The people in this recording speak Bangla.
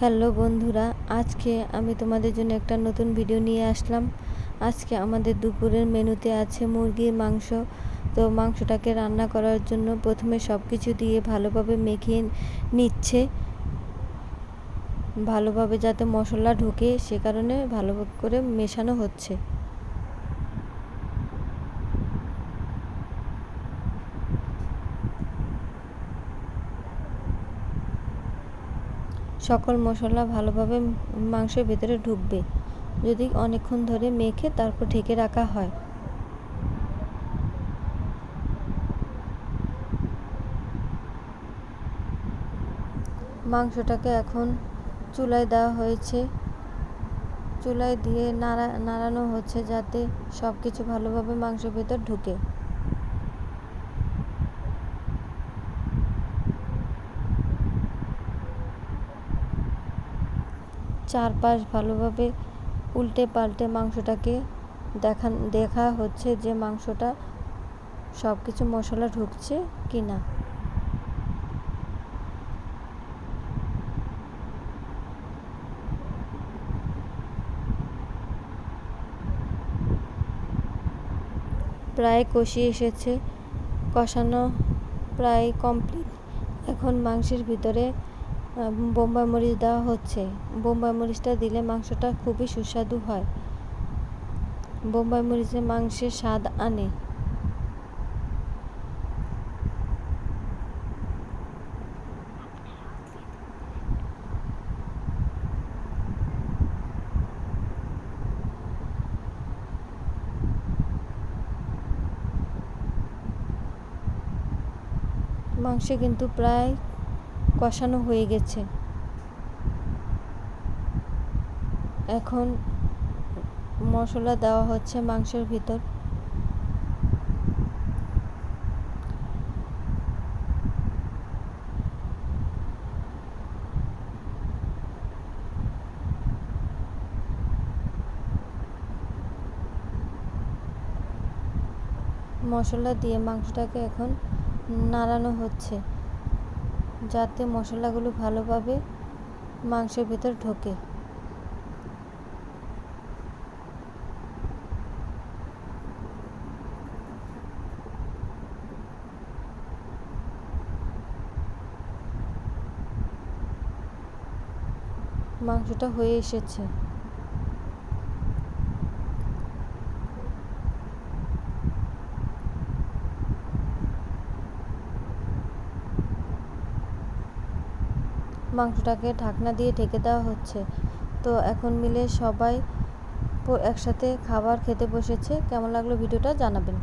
হ্যালো বন্ধুরা, আজকে আমি তোমাদের জন্য একটা নতুন ভিডিও নিয়ে আসলাম। আজকে আমাদের দুপুরের মেনুতে আছে মুরগির মাংস। তো মাংসটাকে রান্না করার জন্য প্রথমে সব কিছু দিয়ে ভালোভাবে মেখে নিচ্ছে। ভালোভাবে যাতে মশলা ঢোকে, সে কারণে ভালো করে মেশানো হচ্ছে। সকল মশলা ভালোভাবে মাংসের ভেতরে ঢুকবে। যদি অনেকক্ষণ ধরে মেখে তারপর ঢেকে রাখা হয়। মাংসটাকে এখন চুলায় দেওয়া হয়েছে। চুলায় দিয়ে নাড়া, নাড়ানো হচ্ছে যাতে সব কিছু ভালোভাবে মাংসের ভেতর ঢুকে। চারপাশ ভালোভাবে উল্টে পাল্টে মাংসটাকে দেখান, দেখা হচ্ছে যে মাংসটা সব কিছু মশলা ঢুকছে কি না প্রায় কষিয়ে এসেছে, কষানো প্রায় কমপ্লিট এখন মাংসের ভিতরে বোম্বাই মরিচ দেওয়া হচ্ছে। বোম্বাই মরিচটা দিলে মাংসটা খুবই সুস্বাদু হয়। বোম্বাই মরিচে মাংসের স্বাদ আনে। মাংস কিন্তু প্রায় কষানো হয়ে গেছে। এখন মশলা দেওয়া হচ্ছে মাংসের ভিতর। মশলা দিয়ে মাংসটাকে এখন নাড়ানো হচ্ছে। যাতে মশলাগুলো ভালোভাবে মাংসের ভেতর ঢোকে। মাংসটা হয়ে এসেছে। মাংসটাকে ঢাকনা দিয়ে ঢেকে দেওয়া হচ্ছে। তো এখন মিলে সবাই একসাথে খাবার খেতে বসেছে। কেমন লাগল ভিডিওটা জানাবেন।